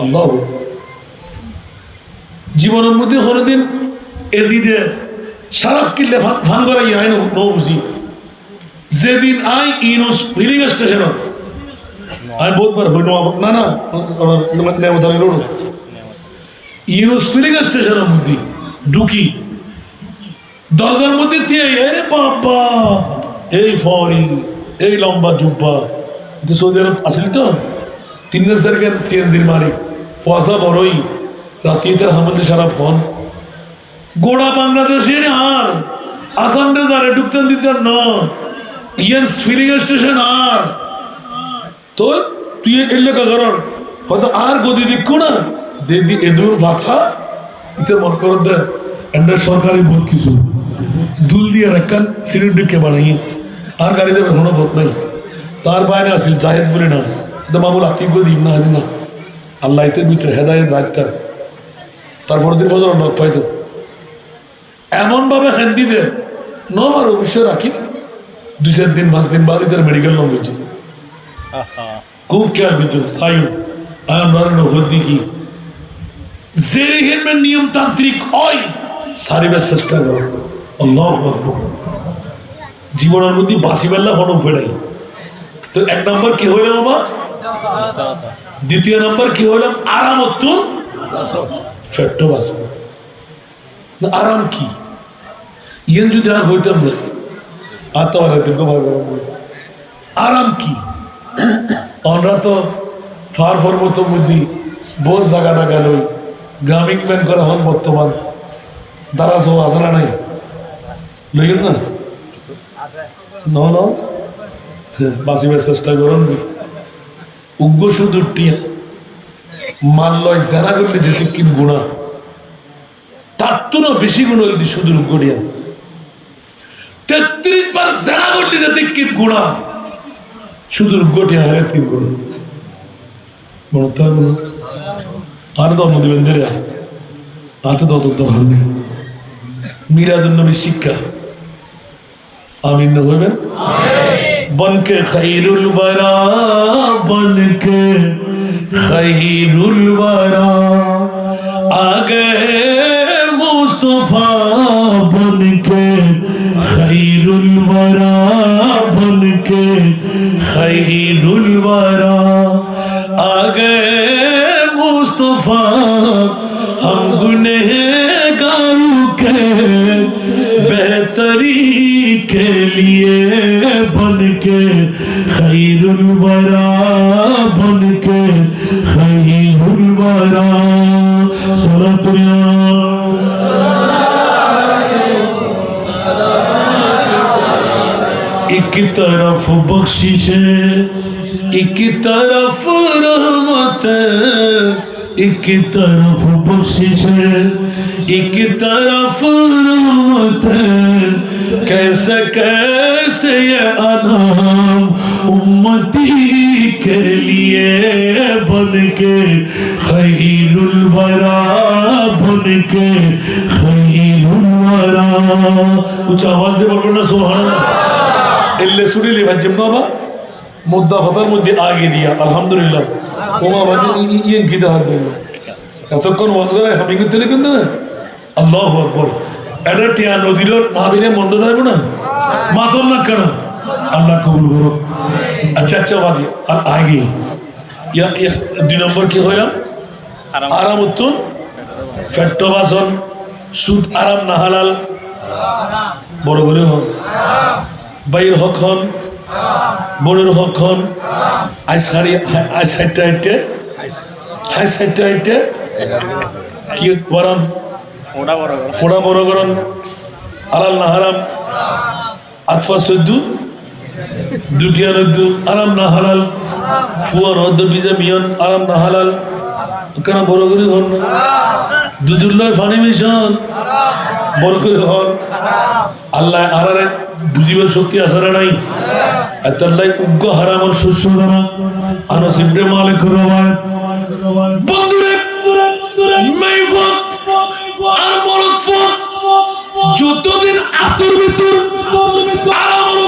আল্লাহ জীবনের মধ্যে কোনোদিন এজিদে কিনলে ফান করাই আইন বুঝি যেদিন আই ইনুস ফিলিং স্টেশন। আমি বহুতবার হইল না না ইনুস ফিলিং স্টেশনের মধ্যে ঢুকি। দরজার মধ্যে এই এই লম্বা জুব্বা সৌদি আরব আসিল তো, তিন হাজার সিএনজির মালিক ফসা বড়ই রাতিদের হামলতে সারা ফোন গোড়া বাংলাদেশের আর, আসাম রেজারে ঢুকতেন দিতেন না, ইয়ান ফিলিং স্টেশন আর। তো তুই এলে কারণ হয়তো আর গদি দিক্কু না দিদি এদুর ভাতা, ইতে মনে করো দে এন্ডার সরকারি বহুত কিছু। দুল দিয়ে রাখান সিঁড়ি ঢুকে বানাই আর গাড়ি যাবে, কোনো নাই। তার বাইরে আসিল জাহেদ বলে, না মামুল আতিক দিম, না হাদিনা আল্লাহ ইতের ভিতরে হেদায়ত রাখতার তারপর দিন ফজর নখ পাইতো। এমনভাবে হ্যান্দি দে নবার অবশ্যই রাখি দুই, চার দিন, পাঁচ দিন বাদ ইতার মেডিকেল নাম বুঝছি খুব খেয়াল বুঝছ সাইন নারায়ণ হদ্দি কি? জেরে হেলমেট নিয়মতান্ত্রিক ওই সারিবার চেষ্টা করো। আকবার। জীবনের মধ্যে বাসি বেলা হন ফেরাই তো এক নম্বর কি হইলাম বাবা? দ্বিতীয় নম্বর কি হইলাম আরাম অত্যুন ফেট্টো আরাম কি? ইয়েন যদি আর হইতাম যাই আর তো। আরাম কি? আমরা তো ফার ফর্মত মধ্যে বোঝ জায়গাটা গেল গ্রামীণ ব্যাংক করা হন বর্তমান দ্বারা সব না নাই? না? ন ন? বাঁচিবার চেষ্টা করুন। উগ্র সুদূর টিয়া মানলয় জানা করলে যেতে কি গুণা? তার তো না বেশি গুণ হইলে সুদূর উগ্র টিয়া তেত্রিশ বার জানা করলে যেতে কি গুণা? সুদূর উগ্র হয় তিন গুণ? আর ধর্ম দিবেন ধরে। হাতে তত দরকার নেই শিক্ষা। আমিন হইবেন? بن کے خیر الورا، بن کے خیر الورا۔ آ گئے مصطفیٰ، بن کے خیر الورا، بن کے خیر الورا۔ آ گئے مصطفیٰ، ہم گنہ گاؤں کے بہتری کے لیے خیر الورا بن کے خیر الورا صلات سرت ایک طرف بخشش ایک طرف رحمت ایک طرف بخشش ایک طرف رحمت کیسے کیسے یہ انا उम्मती के लिए बन के खैरुल वरा बन के खैरुल वरा कुछ आवाज दे बोलो ना सुभान এলে শুনিলি ভাজ্যম বাবা মুদ্দা হতার মধ্যে আগে দিয়া আলহামদুলিল্লাহ ওমা বাজে ইয়েন খিদে হাত দিল এতক্ষণ ওয়াজ করে হামি করতে লিখবেন না আল্লাহ আকবর এটা টিয়া নদীর মাহবিলে মন্দ থাকবে না মাতর না কেন আল্লাহ কবুল করো আচ্ছা আচ্ছা বাজি আর আগে? দুই নম্বর কি হইলাম? আরাম। উত্তর ফেট্টো বাসন সুদ আরাম না হালাল? বড় করে হোক। বাইর হক হন বোনের হক হন আই সারি আই সাইডটা হাইটে? হাই সাইডটা হাইটে? কি বরাম? ফোড়া বড় গরম আলাল না হারাম? আতফা সদ্দু দুটিয়া নদ্দু আরাম না হালাল? ফুয়ান হদ্দ বিজা মিয়ন আরাম না হালাল? কেন বড় করে হন না? দুদুল্লাহ ফানি মিশন। বড় করে হন। আল্লাহ আরারে বুঝিবার শক্তি আসারা নাই? আতাল্লাই উগ্র হারামর শস্য দ্বারা আনো সিবরে মালিক রবায় বন্ধুরে যতদিন আতর ভিতর আর আমার উগ্র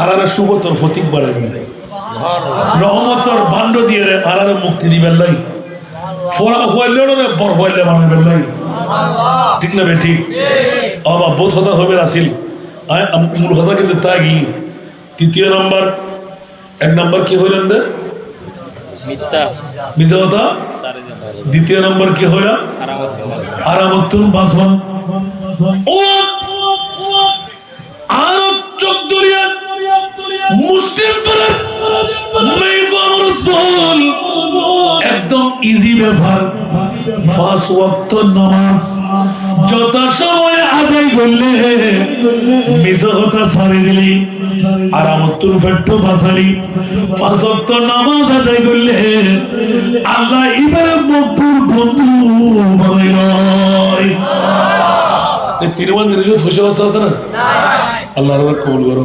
আর আর সুবতর ফতিক বাড়াবেন নাই রহমতর বান্ড দিয়ে রে আর আর মুক্তি দিবেন নাই। ফোড়া হইলে রে বর হইলে বানাবেন নাই। ঠিক না বে ঠিক? অবা বোধ হতা হবে রাসিল। মূল কথা কিন্তু তা কি তৃতীয় নাম্বার। এক নাম্বার কি হইলেন দে মিথ্যা। কথা? দ্বিতীয় নম্বর কি হইলাম? আরামতুল বাসন ও! আরব চকদরিয়া মুসলিম তোলার একদম ইজি ব্যাপার ফাঁস ওয়াক্ত নামাজ। যথা সময় আদায় করলে কথা সারি দিলি। আরামতুল ফেট্টো বাসালি ফাঁস ওয়াক্ত নামাজ আদায় করলে আল্লাহ এবারে মকবুল বন্ধু বানাইল। এই তিরুমান নিরজত খুশি অবস্থা আছে না? আল্লাহ কবুল করো।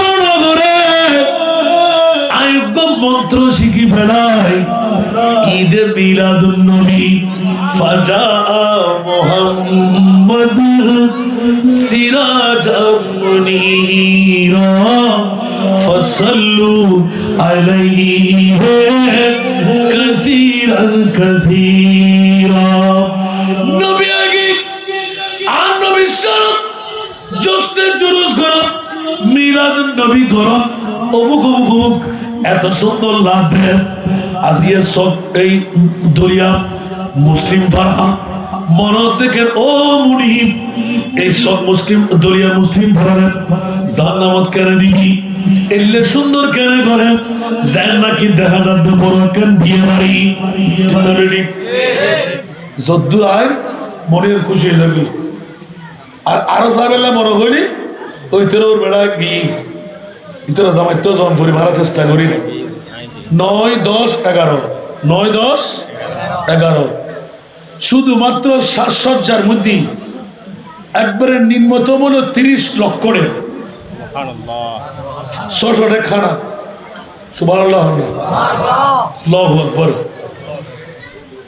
মন্ত্র শিখি ফেলায় ঈদে মিলাদুন নবী ফাজা মোহাম্মদ সিরাজাম মুনীরা ফসল্লু আলাইহি কাসীরান কাসীরা। নবী আগে আর নবী শরৎ জোস্তে জুলুস করো মিলাদ নবী করো অমুক অমুক অমুক এত সুন্দর দেন আজিয়ে সব এই দরিয়া মুসলিম ফারা মন দেখেন ও মুনিম এই সব মুসলিম দলিয়া মুসলিম ফারারের জান্নামত কেন দিবি এলে সুন্দর কেন করে যেন নাকি দেখা যাবে বড় কেন বিয়ে বাড়ি? যদ্দুর আয়, মনের খুশি হয়ে যাবি। আর আরও সাহেবেল্লা মনে করি ওই তোর বেড়া গিয়ে ইতর জামাইতো জম পরি মারার চেষ্টা করি নয় দশ এগারো। নয় দশ এগারো। শুধুমাত্র সাজসজ্জার মধ্যে একবারে নিম্নতম হলো তিরিশ লক্ষ লক্ষণে ছশো খানা। সুবাহ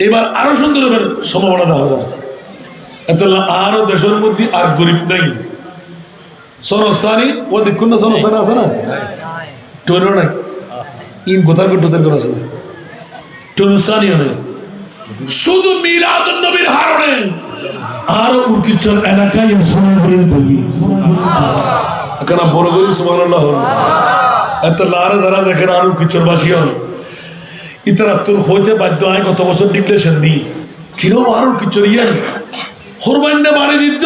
এবার আরও সুন্দর সম্ভাবনা দেখা যায় এত আরও দেশের মধ্যে আর গরিব নাই। সনস্থানি? ও দেখুন না সনস্থানি আছে না? টোনো নাই। ইন কোথার কোথার টোদের করে আছে? না টনুস্থানিও নেই। শুধু মিলাদুন নবীর হারণে। আরও উর্কিচর এলাকায় এর সময় পরিণত কেন বড় করি? সুবহানাল্লাহ। এত লারে যারা দেখেন আর উর্কিচর বাসী হন। ইতারা তোর হইতে বাধ্য হয় কত বছর ডিপ্রেশন দিই। কিরম আর উর্কিচর ইয়ান? হরবান্যা বাড়ি দিত।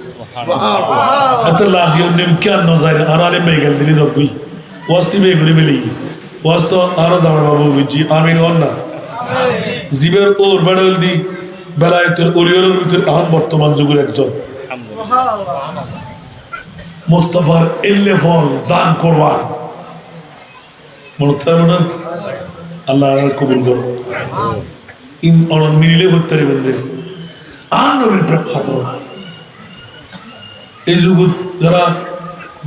এত লাজি অন্য কেন নজায় আর আলে মেঘাল দিলি দব্বই ওয়াস্তি মেয়ে ঘুরে ফেলি। ওয়াজ তো আরও জামার বাবু বুঝছি আমিন অন না জীবের ওর বেড়াল দি বেলায়তের অলিয়রের ভিতর এখন বর্তমান যুগের একজন। মোস্তফার এল্লে ফল জান করবা মনে থাকবে না? আল্লাহ কবুল করো ইন অনন মিলিলে করতে পারবেন আর নবীর প্রেম এই যুগত যারা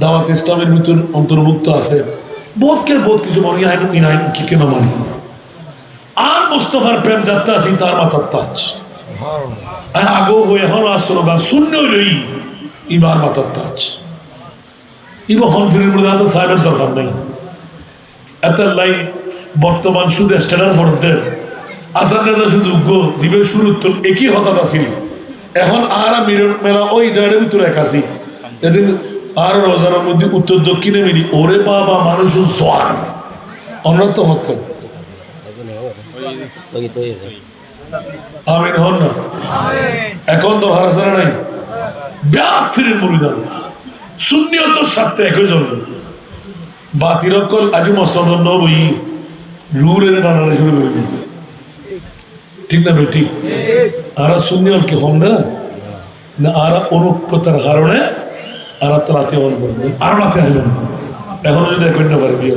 দাওয়াত ইসলামের ভিতর অন্তর্ভুক্ত আছে বোধকে বোধ কিছু মনে হয় ইনাই কি কেন মানি? আর মুস্তফার প্রেম যাত্রা আছে তার মাথার তাজ। আগো হয়ে এখন আসলো বা শূন্য হইলই ইবার মাতার তাজ। ইবা হন ফিরির মধ্যে সাহেবের দরকার নেই। এত লাই বর্তমান শুধু স্ট্যান্ডার্ড ফরদের। আসান রাজা শুধু গো জীবের শুরু একই হঠাৎ আসিল এখন আর মিরর মেলা ওই দাঁড়ের ভিতরে একাশি এদিন আর রোজার মধ্যে উত্তর দক্ষিণে মিলি, ওরে বাবা, মানুষ সোয়ান আমরা তো হতো। আমিন হন না? এখন তো হারাসারা নাই? ব্যাগ ফিরের মরিদান। শূন্যত সাথে একই জন্য বাতিরকল আজি মস্তন বই রুর এনে টানানো শুরু করে ঠিক না ঠিক? আর শূন্য কি কম না না আর অনুক্ষতার কারণে আর তালাতে অন করবে আর রাতে আসবেন এখন যদি এক না পারে দিও।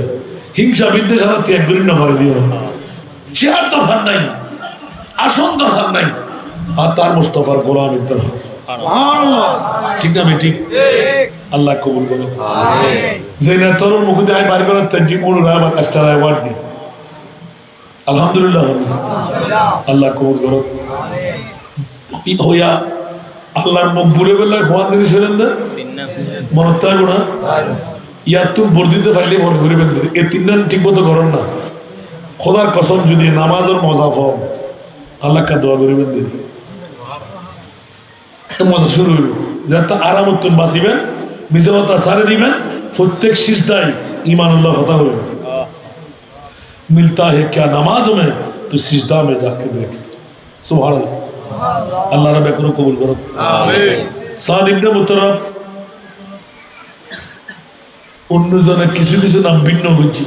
হিংসা বিদ্বেষ আর ত্যাগ করি না পারে দিও। চেয়ার দরকার নাই। আসন দরকার নাই। আর তার মুস্তফার গোলামের দরকার। ঠিক না ঠিক আল্লাহ কবুল করো। যে না তোর মুখে আয় বার করার তার জীবন রায় বা কাজটা রায় দি আলহামদুলিল্লাহ। আল্লাহ কবুল করো। হইয়া আল্লাহর মকবুরে বেলায় খোয়া দিনই ছিলেন মনে থাকব না? ইয়ার পারলে মনে করিবেন এ তিনজন ঠিক মতো করেন না। খোদার কসম যদি নামাজের মজা পাও আল্লাহকে দোয়া করিবেন দিন মজা শুরু হইল। যাতে আরাম তুমি বাঁচিবেন মিজামতা সারে দিবেন প্রত্যেক সিজদায় ইমানুল্লাহ কথা হইবে মিলতা হে ক্যা নামাজ মে তো সিস্টা মে যাকে দেখে। সুবহানাল্লাহ। আল্লাহ রাবে কোনো কবুল করো সাদিবনে মুতরফ অন্যজনে কিছু কিছু নাম ভিন্ন বুঝছি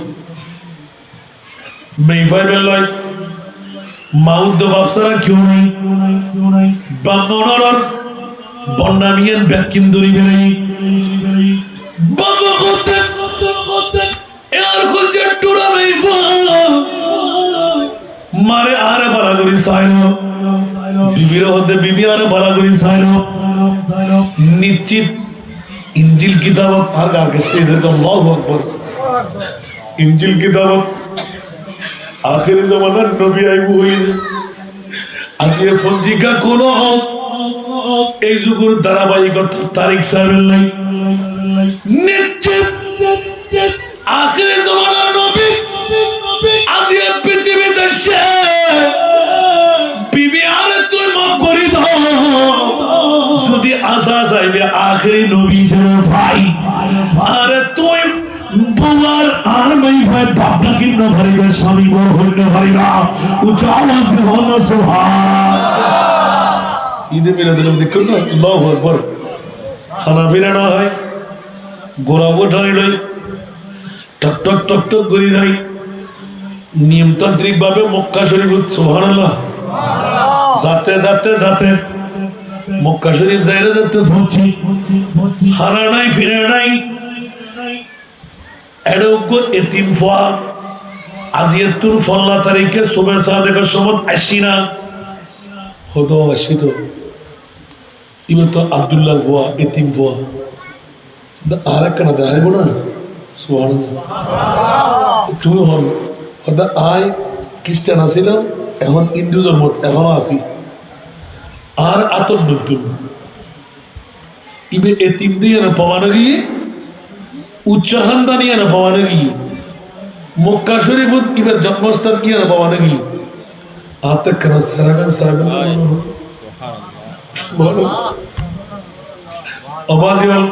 মারে আরে বাড়া করি সাইন বিবির হতে বিবি আরে করি সাইল নিশ্চিত ইঞ্জিল কিতাবত আর কার কাছে এরকম আল্লাহু আকবার। ইঞ্জিল কিতাবত আখেরি জমানার নবী আইবু কোন এই ধারাবাহিকতা তারিখ সাহেবের নাই। নিশ্চিত আখেরি জমানার নবী পৃথিবীতে সে আখেরি নবী হিসেবে ভাই। আরে তুই বাবার আর মাই ভাই বাপনা কিন্ন ভারিবে স্বামী বড় হইলে ভারিবা উচ্চ আওয়াজ দিয়ে হল সোহান ঈদে মিলাদের দেখুন না আল্লাহু আকবার। হানাফিরা না হয় গোড়া গোঠানি লই টক টক টক টক করি যাই। নিয়মতান্ত্রিক ভাবে মক্কা শরীফ সোহান আল্লাহ যাতে যাতে যাতে মক্কা শরীফ যাইরা যাতে হারা নাই ফিরে নাই। এডোগ্য এতিম ফোয়া আজি এতুর ফল্লা তারিখে শুভে সাদেকের সময় আসি না। হতো আসি তো। ইবে তো আবদুল্লাহ ফোয়া এতিম ফোয়া। আর একটা না দেখাইব না? সোহান তুমি হল হয়তো আয় খ্রিস্টান আসিলাম এখন হিন্দু ধর্ম এখনও আছি। আর আতর নতুন ইবে এতিম দিয়ে না পাওয়ানো গিয়ে উচ্চাহান্দা নিয়ে না পাওয়ানো গিয়ে মক্কা শরীফ ইবের জন্মস্থান ইয়ে না পাওয়ানো গিয়ে। আতে কেন সারাগান সাহেব বলো আবাজ হল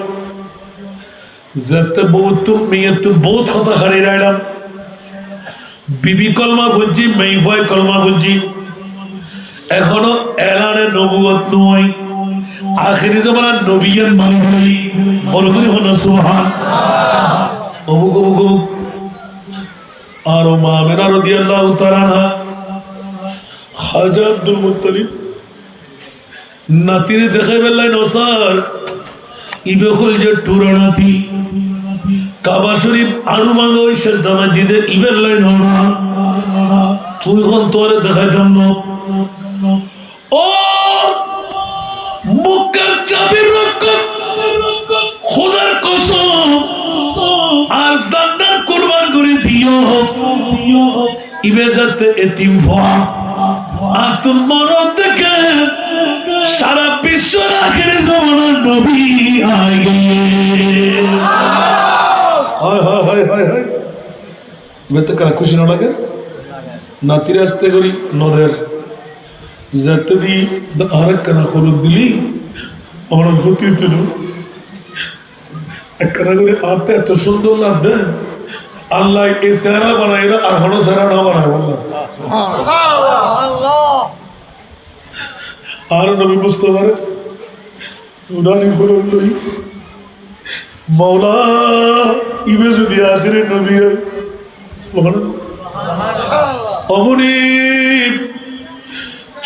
যেতে বহুত মেয়ে তো বহুত কথা হারিয়ে রাইলাম বিবি কলমা ফুজি মেইফয় কলমা ফুজি এখনও এলানে নবুয়ত নয়। আখেরি জমানার নবিয়ান মানে বলি বলগুলি হলো সুহান অমুক অমুক অমুক। আর মা মেনা রদি আল্লাহ তারানা খাজা আব্দুল মুত্তালিব। নাতিরে দেখাই বেল্লাই নসার ইবে খুল যে টুরা নাতি। কাবা শরীফ আরু মাঙ্গা ওই শেষ দামা জিদে ইবের লাই নড়া তুই কোন তোরে দেখাইতাম না। ও মুক্কার চাবির রক্ষক খোদার কসম আর জান্নার কুরবান করে দিও ইবে যাতে এতিম ফা আতুন মরদ থেকে সারা বিশ্ব রাখের জমানার নবী আগে হয় হয় হয় হয় হয় বেতে কারা খুশি না লাগে নাতির আসতে করি নদের আরেক কানা হলুদ দিলি আমার ক্ষতি তুল এক কানা করে আতে এত সুন্দর লাগবে আল্লাহ এই চেহারা বানাই না আর হনো চেহারা না বানায় বললাম। আর নবী বুঝতে পারে উড়ানি হলুদ লই। মৌলা ইবে যদি আখেরে নবী হয়। অমনি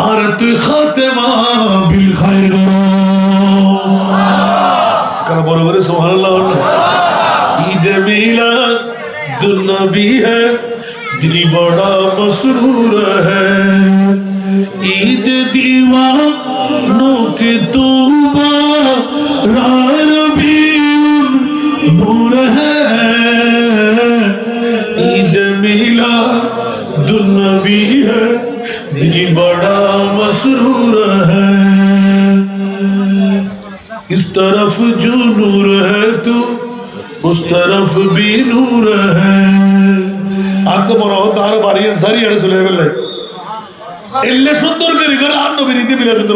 আর তুই খাতেমা বিল খায়র কারণ বড় করে সুবহানাল্লাহ ঈদ মিলাদ দুনবী হ্যায় দিল মসরুর হ্যায় ঈদ দিওয়া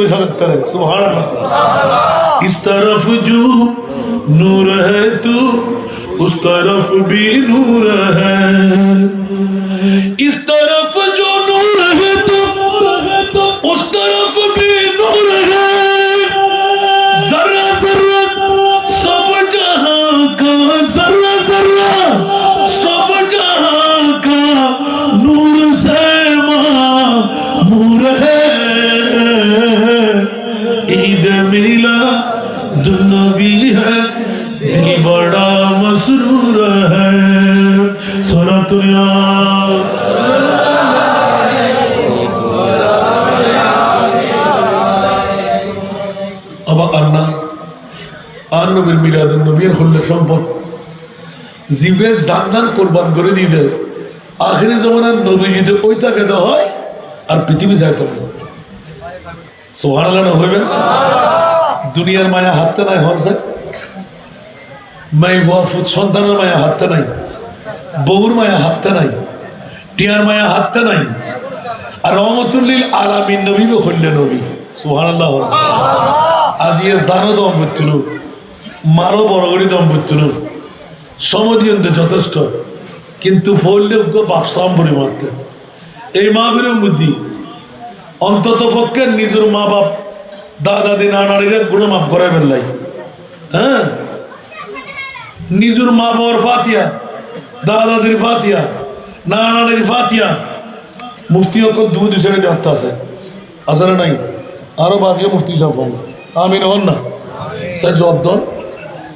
چوبیس ہزار ہے، سبحان اللہ۔ اس طرف جو نور ہے تو اس طرف بھی نور ہے۔ নবীর হল্লে সম্পদ। জিবে জান্নান কোরবান করে দেয় আখেরি জমানার নবী যদি ওই তাকে হয় আর পৃথিবী সোহান না। হইবে দুনিয়ার মায়া হাততে নাই হরছে মাই ফুট সন্তানের মায়া হাততে নাই। বউর মায়া হাততে নাই। টিয়ার মায়া হাততে নাই। আর রহমতুল্লিল আলামিন নবী হল্লে নবী। সোহান আল্লাহ আজ ইয়ে জানো দম্পত্য মারো বড় করি দম্পত্য সমদিয়ন্তে যথেষ্ট। কিন্তু ফললে বাপসাম মারতে এই মাহফিরের মধ্যে অন্তত পক্ষে নিজের মা বাপ দাদা দি নানারিরা গুলো মাফ করে ফেললাই। হ্যাঁ? নিজের মা বাবার ফাতিয়া দাদাদের ফাতিয়া নানানির ফাতিয়া। মুফতি অকল দু দুশো হাতে আছে। আছে না নাই? আরও বাজিয়ে মুফতি হন আমি নহন না। সে জব দন।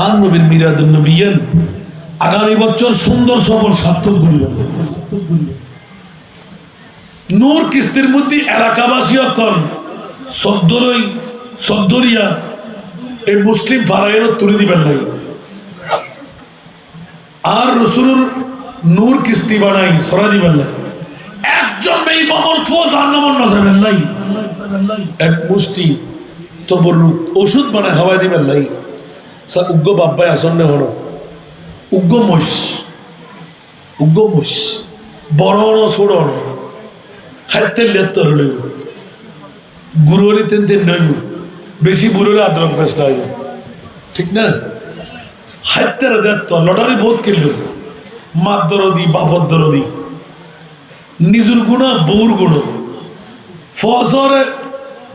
আন নবীর মিরাদুল নবীন আগামী বছর সুন্দর সফল সার্থক করিবে নূর কিস্তির মধ্যে এলাকাবাসী অকল সদ্দরই সদ্দরিয়া এই মুসলিম ফারাইয়েরও তুলে দিবেন নাই। আর রসুলুর নূর কিস্তি বানাই সরা দিবেন নাই। একজন মেয়ে অমর্থ জান্নামন না নাই। এক মুষ্টি তবর ওষুধ বানায় হাওয়াই দিবেন নাই। সা উগ্র বাব্বাই আসন্নে হলো উগ্র মোষ উগ্র মোষ বড় হনো ছোট হনো খাইতে লেত্তর হইব গুরু হলে তেন তেন নইব বেশি বুড়ো আদ্রক পেস্টা হইব ঠিক না হাইতারা দেখ তো লটারি বহুত কিনল মার দরদি বাফর দরদি নিজের গুণা বউর গুণ ফসরে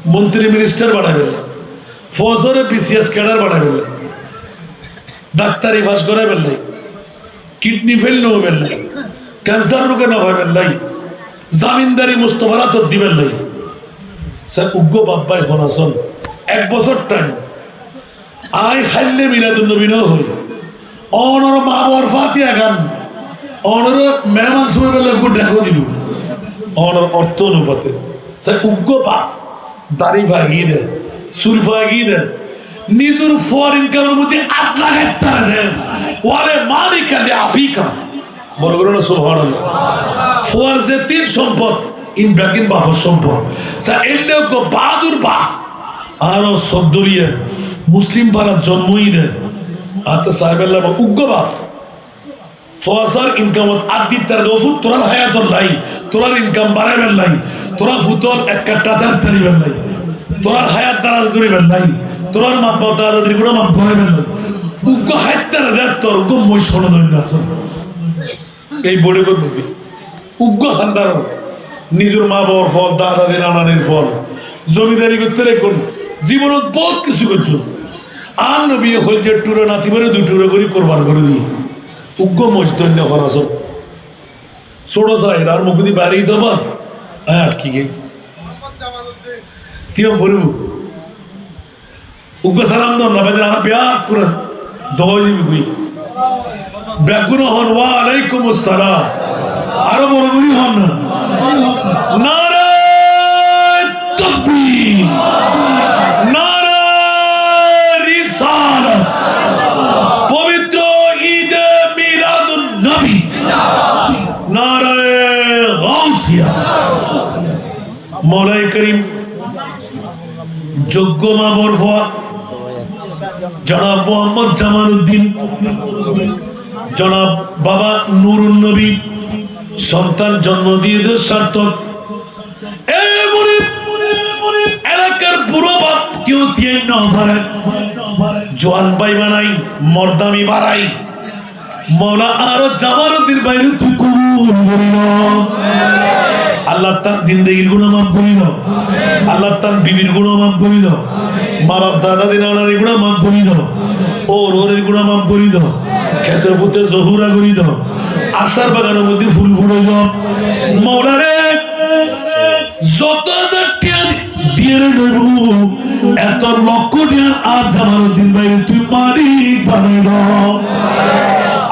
মন্ত্রী মিনিস্টার বানাবেন না ফসরে বিসিএস ক্যাডার বানাবেন না। ডাক্তারি ফাঁস করাবেন নাই কিডনি ফেল নেবেন নাই ক্যান্সার রোগে না হবেন নাই জামিনদারি মুস্তফারা তো দিবেন নাই স্যার, উগ্র বাব্বা এখন আসন এক বছর টাইম আই খাইলে মিলাদুল নবীন হই অনর মা বর ফাতিয়া গান। অনর মেহমান সময় বেলা গু দেখো দিবি। অনর অর্থ অনুপাতে। স্যার, উগ্র বাস। দাড়ি ভাগিয়ে দেয়। চুল ভাগিয়ে দেয় নিজের ফর ইনকামের মধ্যে আট লাগাই তারা দেন ওয়ালে মালিকালে আবিকা বড় করে না সোহান ফোয়ার যে তিন সম্পদ ইন ব্যাকিন বাফর সম্পদ। স্যার গো, বাহাদুর বাহ আরও সদ্দলিয়ে মুসলিম পাড়ার জন্মই দেয়। আত্মা সাহেবেল্লাহ উগ্র বাপ ফসার ইনকামত আদি তার দফু তোরার হায়াতর নাই। তোরার ইনকাম বাড়াইবেন নাই। তোরা ফুতল এক কাট্টা দাঁত তারিবেন নাই। তোরার হায়াত দারাজ করিবেন নাই, তোরার মা বাপ দাদা দাদিরগুলো মাফ করাইবেন নাই। উগ্র হায়াত তারা দেখ তোর, উগ্র মই শোনা দৈন্য আসল এই বড়ে বুদ্ধি উগ্র খানদার নিজের মা বাবার ফল, দাদা দিন, আনানির ফল। জমিদারি করতে রেখুন, জীবনত বহুত কিছু করছ আর নবী হল যে টুরে, নাতি বেড়ে দুই টুরে করে, কোরবান করে দিই। উগ্র মজদন্য খরচ ছোট সাইড আর মুখ দি বাড়ি দেবা হ্যাঁ আটকি গে তিয়ম ভরিব। উগ্র সালাম দন না বাজার আনা ব্যাগ করে দোয়া যাবি গুই ব্যাগুন হন ওয়া আলাইকুম আসসালাম। আরও বড় গুলি হন। না নারায় তাকবীর। নারায় রিসালাত। পবিত্র ঈদে মিলাদুন নবী। নারায় গাউসিয়া। মৌলাই করিম যোগ্য মা বরফা জনাব মোহাম্মদ জামাল উদ্দিন জনাব বাবা নুরুন নবী, সন্তান জন্ম দিয়ে দে সার্থক। এলাকার বাপ কেউ দিয়ে ন পারে। জোয়ান বানাই, মর্দামি বাড়াই। মৌলা আরও জামারতির বাইরে তুই কবুল আল্লাহ তার জিন্দগির গুণ মাফ করিল আল্লাহ তার বিবির গুণ মাফ করিল। মা বাপ দাদা দিন আনার গুণা মাফ করিল ওর ওরের গুণা মাফ করিল খেতে ফুতে জহুরা করিল। আশার বাগানের মধ্যে ফুল ফুটাইল। মৌলারে যত দিয়ে নেবু এত লক্ষ টিয়ার আর জামালুদ্দিন ভাই তুই মালিক বানাইল।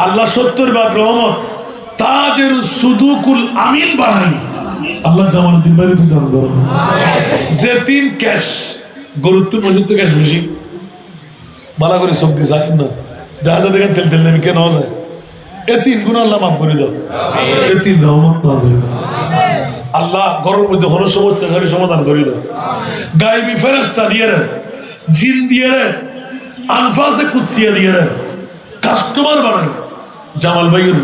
আল্লাহ সত্তর ভাগ রহমত তাজের সুদুকুল আমিন বানাই আল্লাহ জামালুদ্দিন ভাই তুই দান করো। যে তিন ক্যাশ গরুর তো মসজিদ ক্যাশ বেশি। বালা করে শক্তি চাই না। দেখা যায় দেখেন তেল তেল নেমে কেন যায়। এ তিন গুণ আল্লাহ মাফ করে দাও। এ তিন রহমত করো। আল্লাহ ঘরের মধ্যে হলো সমস্যা খালি সমাধান করে দাও। গাইবি ফেরেস্তা দিয়ে রে জিন দিয়ে রে আনফাসে কুৎসিয়া দিয়ে রে কাস্টমার বানাই। জামাল ভাইয়ের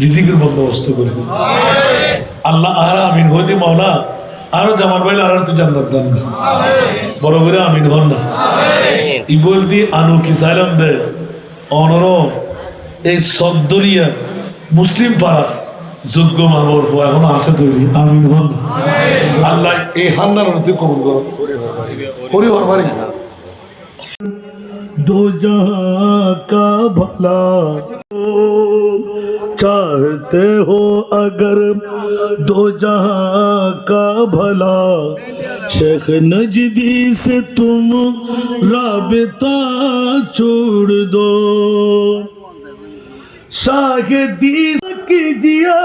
রিজিকের বন্দোবস্ত করে দিন আল্লাহ আর আমিন হয়ে দি মাওলা। আরও জামাল ভাই আর তো জান্নাত দান। না বড় করে আমিন হন না। ই বলতি আনু কি সাইলাম দে। অনর এই সদ্দলিয়া মুসলিম পাড়া যোগ্য মাহবর এখন আছে তৈরি। আমিন হন আল্লাহ এই হান্দার তুই কবুল করো। হরি হর বাড়ি। दो जहां का भला चाहते हो अगर दो जहां का भला शेख नजदी से तुम राबता छोड़ दो शाहिदी कीजिए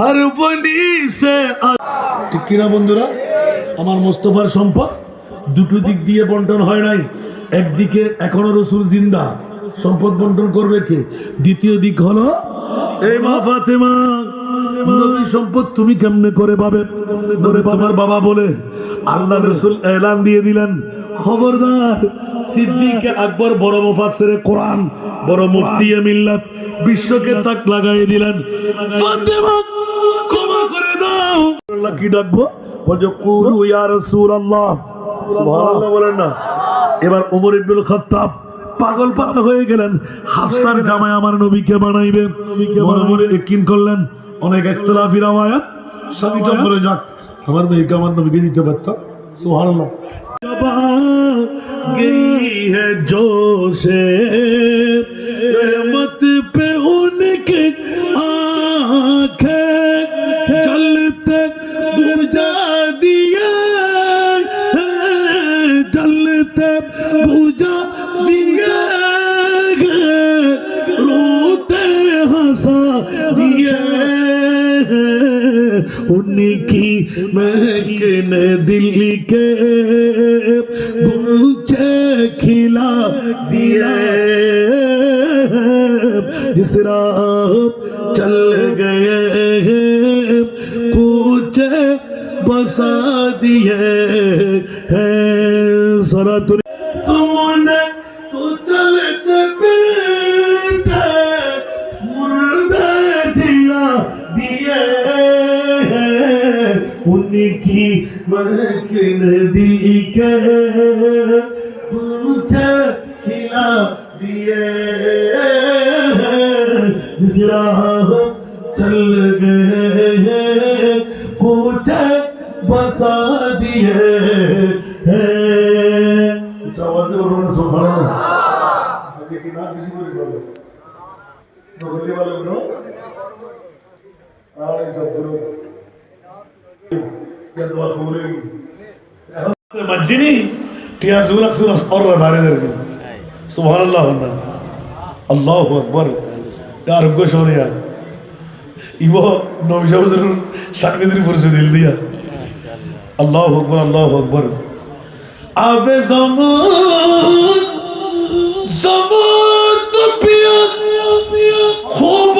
हर वली से ঠিক কিনা বন্ধুরা আমার মোস্তফার সম্পদ দুটো দিক দিয়ে বন্টন হয় নাই একদিকে এখনও রসুল জিন্দা। সম্পদ বন্টন করবে কে? দ্বিতীয় দিক হলো এই মা সম্পদ তুমি কেমনে করে পাবে? ধরে তোমার বাবা বলে, আল্লাহ রসুল এলান দিয়ে দিলেন। খবরদার, সিদ্দিক আকবর বড় মুফাসসিরে কোরআন, বড় মুফতি মিল্লাত, বিশ্বকে তাক লাগাই দিলেন। ফাতেমা, ক্ষমা করে দাও। কি ডাকবো? বলছে, কুলু ইয়া রাসূলুল্লাহ। বলেন না এবার ওমর ইবনুল খাত্তাব পাগল পাতা হয়ে গেলেন হাফসার জামাই আমার নবীকে বানাইবে মনে মনে একিন করলেন অনেক একতলাফি রাওয়ায়াত স্বামীটা বলে যাক আমার মেয়েকে আমার নবীকে দিতে পারতাম সুবহানাল্লাহ गई है जोशे रहमत पे उनके بجا دیں روتے ہنسا دیے ان کی مہکنے دلی کے گلچے کھلا دیے جس راہ چل گئے ہیں، کوچے بسا دیے ہیں۔ ذرا دنیا مرکن دل کے پوچھا کھلا دیے راہ چل گئے پوچھا بسا دیے سبحان اللہ والے بولو ہاں سب بولو মজ্জিনি, টিয়া সুরা সুরা সর বাইরে দেবে। সুবহান আল্লাহ আল্লাহ আকবর। আরোগ্য শোনিয়া ইব নবিশাহুজুর সাংবিধানিক পরিচয় দিল দিয়া। আল্লাহ আকবর আল্লাহ আকবর। আবে জমন জমন তো পিয়া খুব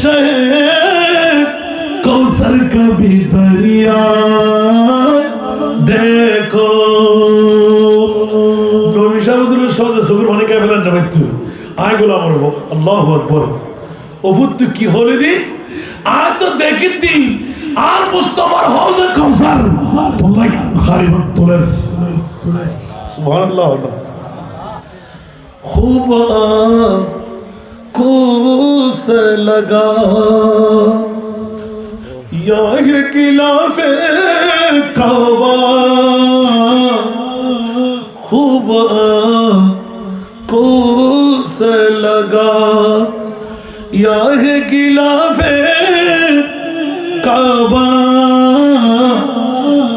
देश है कौसर कभी दरिया देखो নবী সাহেবের সহজে সুগুর অনেক ফেলেন না ব্যক্তি আয় গোলা আমার আল্লাহ আকবর ওফুত তুই কি হলি দি আর তো দেখি দি আর মুস্তফার হজে কৌসার তোলাই খালি তোলেন सुभान अल्लाह کوس لگا۔ یا یہ خلاف کعبہ۔ خوب کوس لگا۔ یا یہ خلاف کعبہ۔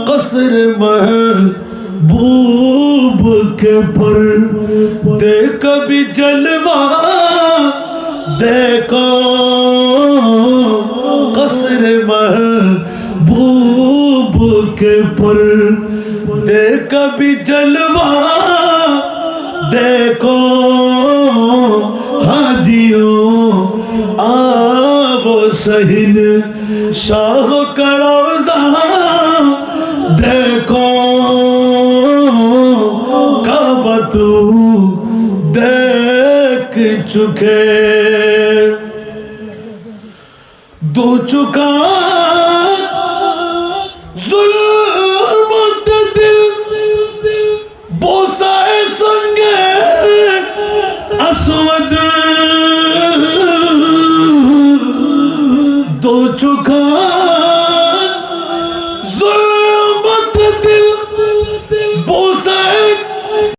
قصر محبوب کے پر دیکھ کبھی جل जलवा देखो कसर महबूब के पर दे कभी जलवा देखो हाजियों आवो सहिन शाह करोजा देखो कब तू देख चुके দু চুকা